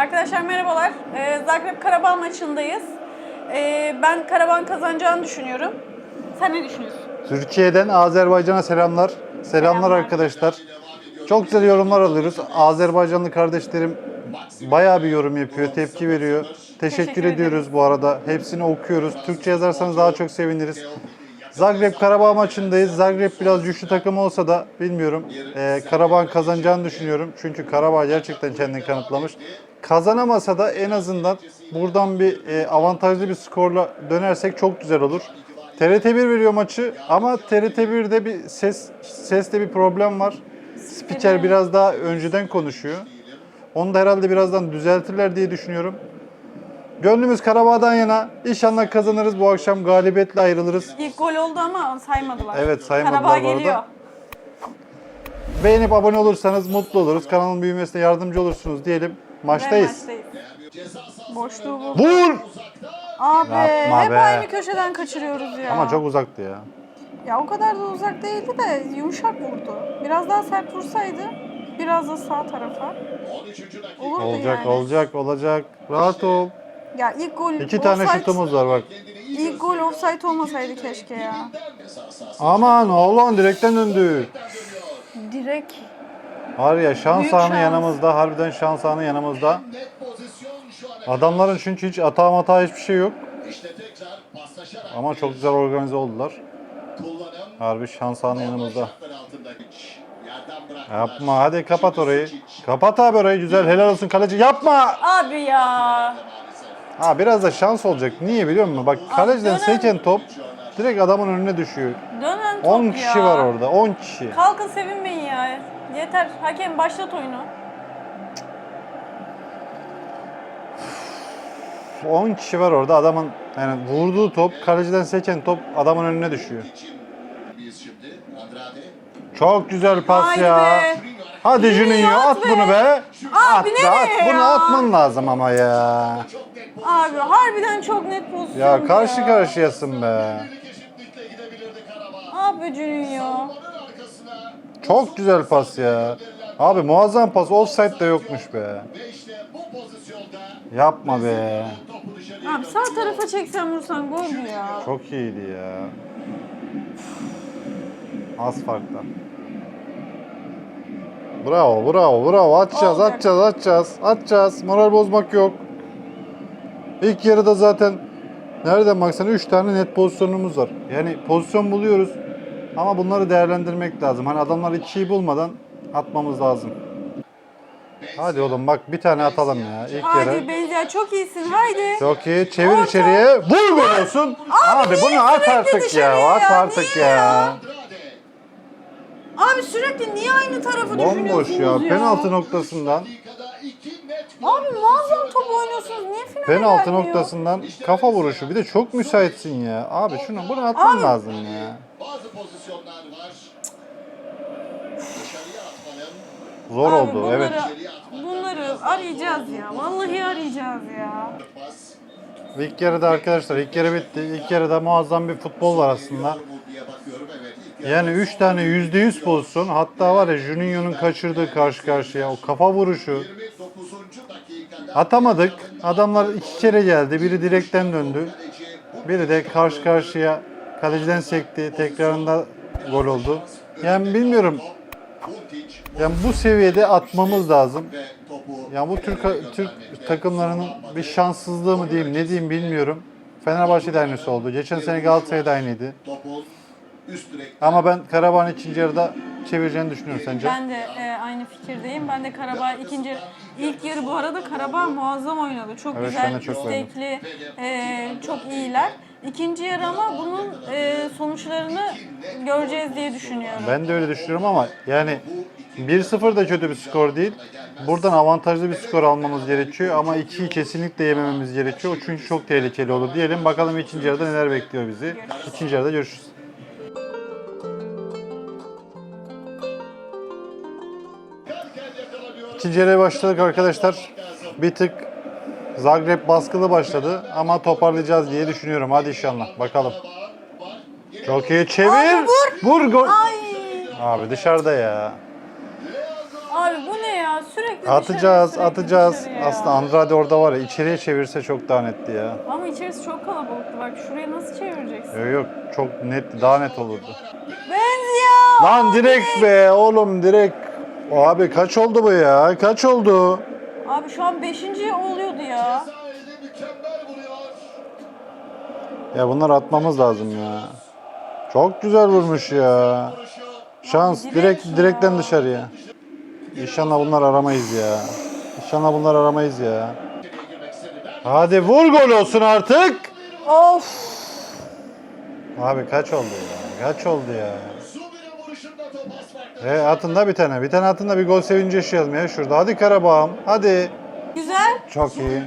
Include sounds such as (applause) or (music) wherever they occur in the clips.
Arkadaşlar merhabalar. Ee, Zagreb Karabağ maçındayız. Ee, ben Karabağ'ın kazanacağını düşünüyorum. Sen ne düşünüyorsun? Türkiye'den Azerbaycan'a selamlar. Selamlar Selamlar. arkadaşlar. Çok güzel yorumlar alıyoruz. Azerbaycanlı kardeşlerim bayağı bir yorum yapıyor, tepki veriyor. Teşekkür, Teşekkür ediyoruz bu arada. Hepsini okuyoruz. Türkçe yazarsanız daha çok seviniriz. Zagreb Karabağ maçındayız. Zagreb biraz güçlü takım olsa da bilmiyorum. Ee, Karabağ'ın kazanacağını düşünüyorum. Çünkü Karabağ gerçekten kendini kanıtlamış. Kazanamasa da en azından buradan bir e, avantajlı bir skorla dönersek çok güzel olur. TRT1 veriyor maçı ama TRT1'de bir ses seste bir problem var. Spiker biraz daha önceden konuşuyor. Onu da herhalde birazdan düzeltirler diye düşünüyorum. Gönlümüz Karabağ'dan yana. İnşallah kazanırız. Bu akşam galibiyetle ayrılırız. İlk gol oldu ama saymadılar. Evet, saymadılar Karabağ bu arada. geliyor. Beğenip abone olursanız mutlu oluruz. Kanalın büyümesine yardımcı olursunuz diyelim. Ve Maçtayız. maçtayız. Boşluğu bu. Vur! Abi Yapma hep be. aynı köşeden kaçırıyoruz ya. Ama çok uzaktı ya. Ya o kadar da uzak değildi de yumuşak vurdu. Biraz daha sert vursaydı biraz da sağ tarafa. Olurdu Olacak, yani. olacak, olacak. Rahat ol. Ya ilk gol İki tane şutumuz var bak. İlk gol offside olmasaydı keşke ya. Aman oğlum direkten döndü. Direkt Var ya şans Büyük anı şans. yanımızda. Harbiden şans anı yanımızda. Adamların çünkü hiç hata hata hiçbir şey yok. Ama çok güzel organize oldular. Harbi şans anı yanımızda. Yapma hadi kapat orayı. Kapat abi orayı güzel helal olsun kaleci. Yapma! Abi ya. Ha biraz da şans olacak. Niye biliyor musun? Bak kaleciden dönen- seken top direkt adamın önüne düşüyor. Dönen top 10 ya. kişi var orada. 10 kişi. Kalkın sevinmeyin ya. Yeter. Hakem başlat oyunu. 10 kişi var orada. Adamın yani vurduğu top, kaleciden seken top adamın önüne düşüyor. Çok güzel pas Haydi ya. be. Hadi Juninho at at be. bunu be. At, Abi at. nereye Bunu ya? atman lazım ama ya. Abi harbiden çok net pozisyon. Ya karşı karşıyasın be. Abi Juninho. Çok güzel pas ya. Abi muazzam pas. Offside de yokmuş be. Yapma be. Abi sağ tarafa çeksen vursan gol mü ya? Çok iyiydi ya. Az farkla. Bravo, bravo, bravo. Atacağız, Olacak. atacağız, atacağız. Atacağız. Moral bozmak yok. İlk yarıda zaten nereden baksan 3 tane net pozisyonumuz var. Yani pozisyon buluyoruz ama bunları değerlendirmek lazım. Hani adamlar 2'yi bulmadan atmamız lazım. Hadi oğlum bak bir tane atalım ya ilk yarı. Haydi Benzia çok iyisin haydi. Çok iyi. Çevir Orta. içeriye. Vur olsun. Abi, niye bunu at sürekli artık ya. dışarıya At ya? artık Niye ya. ya? Abi sürekli niye aynı tarafı Bomboş düşünüyorsunuz ya. ya? Penaltı noktasından. Abi muazzam top oynuyorsunuz. Niye finale Penaltı gelmiyor? noktasından kafa vuruşu. Bir de çok müsaitsin ya. Abi şunu bunu atman Abi. lazım ya. Pozisyonlar var. Dışarıya atmanın Zor Abi oldu. bunları, Evet. Bunları arayacağız ya. Vallahi arayacağız ya. pas. İlk yarıda arkadaşlar ilk yarı bitti. İlk yarıda muazzam bir futbol var aslında. Bu diye bakıyorum evet. ilk Yani 3 tane %100 pozisyon. Hatta var ya Juninho'nun kaçırdığı karşı karşıya. O kafa vuruşu. 29. dakikada Atamadık. Adamlar iki kere geldi. Biri direkten döndü. kaleci Biri de karşı karşıya kaleciden sekti. Tekrarında gol oldu. Yani bilmiyorum. Yani bu seviyede atmamız lazım. Yani bu Türk Türk takımlarının bir şanssızlığı mı diyeyim ne diyeyim bilmiyorum. Fenerbahçe de aynısı oldu. Geçen sene Galatasaray'da aynıydı. Ama ben Karabağ'ın ikinci yarıda çevireceğini düşünüyorum sence? Ben de e, aynı fikirdeyim. Ben de Karabağ ikinci ilk yarı bu arada Karabağ muazzam oynadı. Çok Evet, güzel, çok istekli, e, çok iyiler. İkinci yarı ama bunun e, sonuçlarını göreceğiz diye düşünüyorum. Ben de öyle düşünüyorum ama yani 1-0 da kötü bir skor değil. Buradan avantajlı bir skor almamız gerekiyor ama 2'yi kesinlikle yemememiz gerekiyor. Çünkü çok tehlikeli olur diyelim. Bakalım ikinci yarıda neler bekliyor bizi. İkinci yarıda görüşürüz. İkinci yarıya başladık arkadaşlar. Bir tık Zagreb baskılı başladı ama toparlayacağız diye düşünüyorum. Hadi inşallah bakalım. Çok iyi çevir. Abi vur. Vur gol. Ay Abi dışarıda ya. abi bu ne ya? sürekli dışarı, Atacağız, sürekli atacağız. dışarı ya. Aslında Andrade orada var ya içeriye çevirse çok daha netti ya. Ama içerisi çok kalabalıktı bak şurayı nasıl çevireceksin? Yok yok çok net, daha net olurdu. Benziyor. Lan direkt be oğlum direkt. Abi kaç oldu bu ya? Kaç oldu? Abi şu an 5. oluyordu ya. Ya bunları atmamız lazım ya. Çok güzel vurmuş ya. Şans Direkt direkt ya. direkten dışarıya. İnşallah bunlar aramayız ya. İnşallah bunlar aramayız ya. Hadi vur gol olsun artık. Of. Abi kaç oldu ya? Kaç oldu ya? E atın da bir tane. Bir tane atın da bir gol sevinci yaşayalım ya şurada. Hadi Karabağ'ım. Hadi. Güzel. Çok iyi.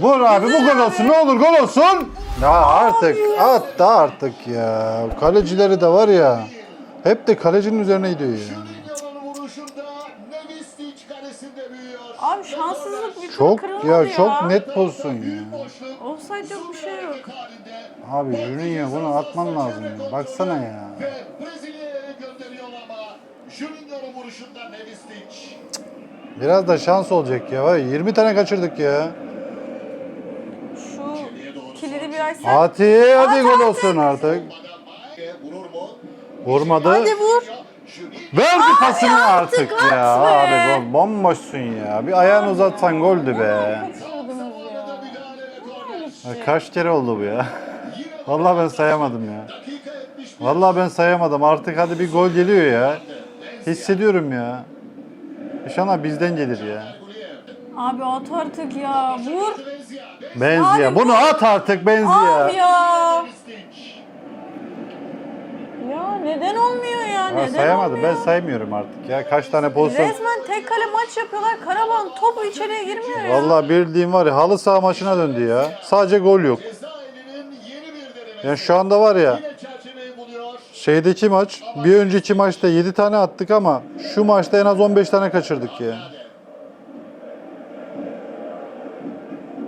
Vur abi bu gol abi. olsun. Ne olur gol olsun. Ya artık at da artık ya. Kalecileri de var ya. Hep de kalecinin üzerine gidiyor ya. Abi şanssızlık bir Çok kırılmadı ya çok net pozisyon ya. Offside yok bir şey yok. Abi Juninho bunu atman lazım ya. Baksana ya. Biraz da şans olacak ya. Var ya 20 tane kaçırdık ya. Şu kilidi bir açsak. Hadi hadi gol olsun artık. Madamaye vurur mu? Vurmadı. Hadi vur. Junior Verdi pasını artık artık ya. be. Abi gol bomboşsun ya. Bir ayağını uzatsan goldü be. Ya. Kaç kere oldu bu ya? (laughs) Vallahi ben sayamadım ya. Dakika 71. Vallahi ben sayamadım. Artık hadi bir gol geliyor ya. Hissediyorum ya. İnşallah bizden gelir ya. Abi at artık ya. Vur. Benziye. Abi Bunu bu- at artık Benziye. Abi ya. Ya neden olmuyor ya? Ya Neden sayamadım. Ben olmuyor? saymıyorum artık ya. Kaç tane pozisyon. Resmen tek kale maç yapıyorlar. Karaban topu içeriye girmiyor ya. Vallahi bildiğim var ya halı saha maçına döndü ya. Sadece gol yok. Cezayir'in yeni bir denemesi. Yani şu anda var ya. Şeydeki maç bir önceki maçta 7 tane attık ama şu maçta en az 15 tane kaçırdık ya.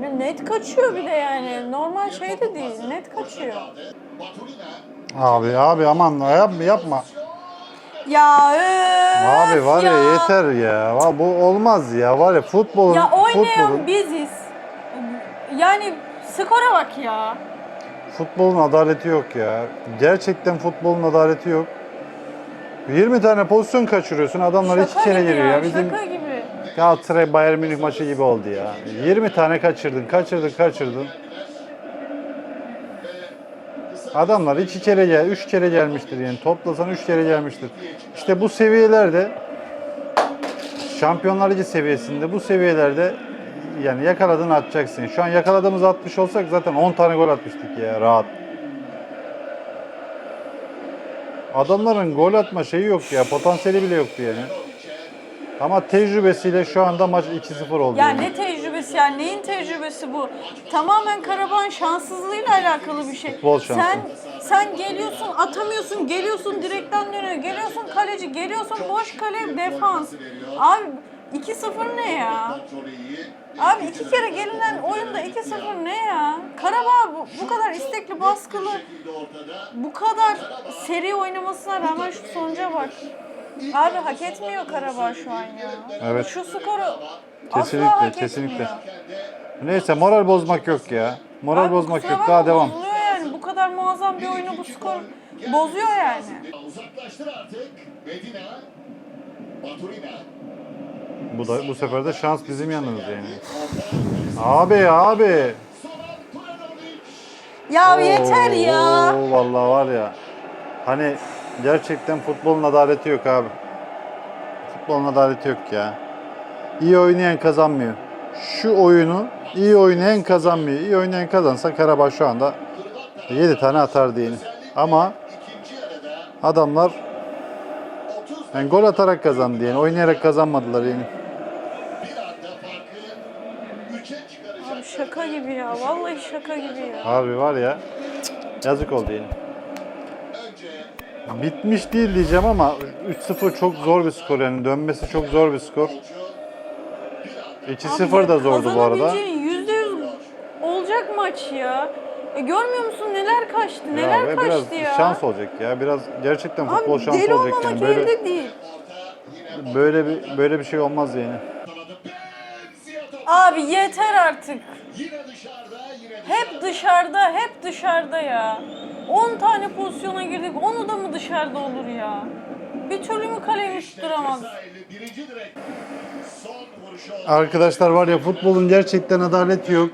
Ya Net kaçıyor bir de yani. Normal şey de değil. Net kaçıyor. Abi abi aman yapma yapma. Ya öf Abi var ya, yeter ya. Va- Bu olmaz ya. Var ya futbolun Ya oynayan futbolun, biziz. Yani skora bak ya. Futbolun adaleti yok ya. Gerçekten futbolun adaleti yok. 20 tane pozisyon kaçırıyorsun. Adamlar iki Şaka kere gibi giriyor ya. ya. Bizim Şaka gibi. Galatasaray Bayern Münih maçı gibi oldu ya. 20 tane kaçırdın, kaçırdın, kaçırdın. Adamlar iki kere gel, üç kere gelmiştir yani. Toplasan üç kere gelmiştir. İşte bu seviyelerde Şampiyonlar Ligi seviyesinde bu seviyelerde yani yakaladığını atacaksın. Şu an yakaladığımız 60 olsak zaten 10 tane gol atmıştık ya rahat. Adamların gol atma şeyi yok ya. Potansiyeli bile yoktu yani. Ama tecrübesiyle şu anda maç 2-0 oldu. Ya yani. ne tecrübesi ya? Neyin tecrübesi bu? Tamamen Karaban şanssızlığıyla alakalı bir şey. Futbol şansı. Sen sen geliyorsun, atamıyorsun, geliyorsun direkten dönüyor, geliyorsun kaleci, geliyorsun boş kale defans. Abi 2-0 ne ya? Abi iki kere gelinen oyunda 2-0 ne ya? Karabağ bu, bu kadar istekli, baskılı, bu kadar seri oynamasına rağmen şu sonuca bak. Abi hak etmiyor Karabağ şu an ya. Evet. Şu skoru Kesinlikle, asla hak kesinlikle. etmiyor. Neyse moral bozmak yok ya. Moral Abi bozmak yok. Daha devam. Bozuluyor yani. Bu kadar muazzam bir oyunu bu skor bozuyor yani. Uzaklaştır artık. Medina. Baturina. Bu da bu sefer de şans bizim yanımız yani. Abi abi. Ya yeter ya. Oo, vallahi var ya. Hani gerçekten futbolun adaleti yok abi. Futbolun adaleti yok ya. İyi oynayan kazanmıyor. Şu oyunu iyi oynayan kazanmıyor. İyi oynayan kazansa Karabağ şu anda 7 tane atardı yine. Ama adamlar 30 yani gol atarak kazandı yani. Oynayarak kazanmadılar yani. bir anda farkı 3'e çıkaracak. Abi şaka gibi ya. Vallahi şaka gibi ya. Abi var ya yazık oldu yani. Önce Bitmiş değil diyeceğim ama 3-0 çok zor bir skor yani. Dönmesi çok zor bir skor. golcü 2-0 da zordu bu arada. Kazanabileceğin yüzde yüz olacak maç ya. E, görmüyor musun neler kaçtı, neler ve kaçtı biraz ya. şans olacak ya. Biraz gerçekten futbol Abi şansı deli olacak olmamak yani. Böyle elde değil. yine böyle bir böyle bir şey olmaz yani. Abi yeter artık. Yine dışarıda yine Hep dışarıda, hep dışarıda ya. 10 tane pozisyona girdik. Onu da mı dışarıda olur ya? Bir türlü mü kaleyi tutturamaz? Cezayirli birinci direk. Son vuruşu oldu. Arkadaşlar var ya futbolun gerçekten adaleti yok.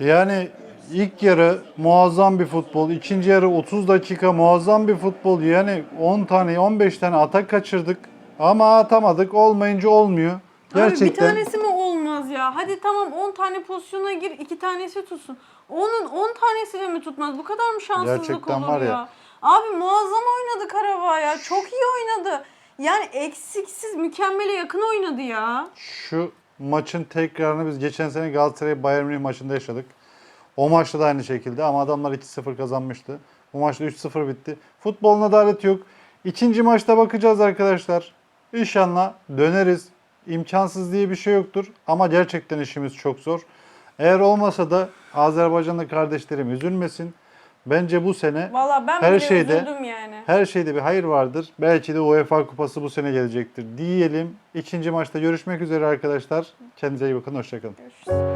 Yani ilk yarı muazzam bir futbol, ikinci yarı 30 dakika muazzam bir futbol. Yani 10 tane 15 tane atak kaçırdık ama atamadık. Olmayınca olmuyor. Abi bir Gerçekten tanesi ya? Hadi tamam 10 tane pozisyona gir, 2 tanesi tutsun. Onun 10 tanesi de mi tutmaz? Bu kadar mı şanssızlık Gerçekten olur var ya? ya. Abi muazzam oynadı Karabağ ya. Çok iyi oynadı. Yani eksiksiz, mükemmele yakın oynadı ya. şu maçın tekrarını biz geçen sene Galatasaray Bayern Münih maçında yaşadık. O maçta da aynı şekilde ama adamlar 2-0 kazanmıştı. Bu maçta 3-0 bitti. Futbolun adaleti yok. İkinci maçta bakacağız arkadaşlar. İnşallah döneriz. İmkansız diye bir şey yoktur. Ama gerçekten işimiz çok zor. Eğer olmasa da Azerbaycanlı kardeşlerim üzülmesin. Bence bu sene Valla ben Her bile şeyde- üzüldüm yani. her şeyde bir hayır vardır. Belki de UEFA Kupası bu sene gelecektir diyelim. İkinci maçta görüşmek üzere arkadaşlar. Kendinize iyi bakın. Hoşçakalın. Görüşürüz.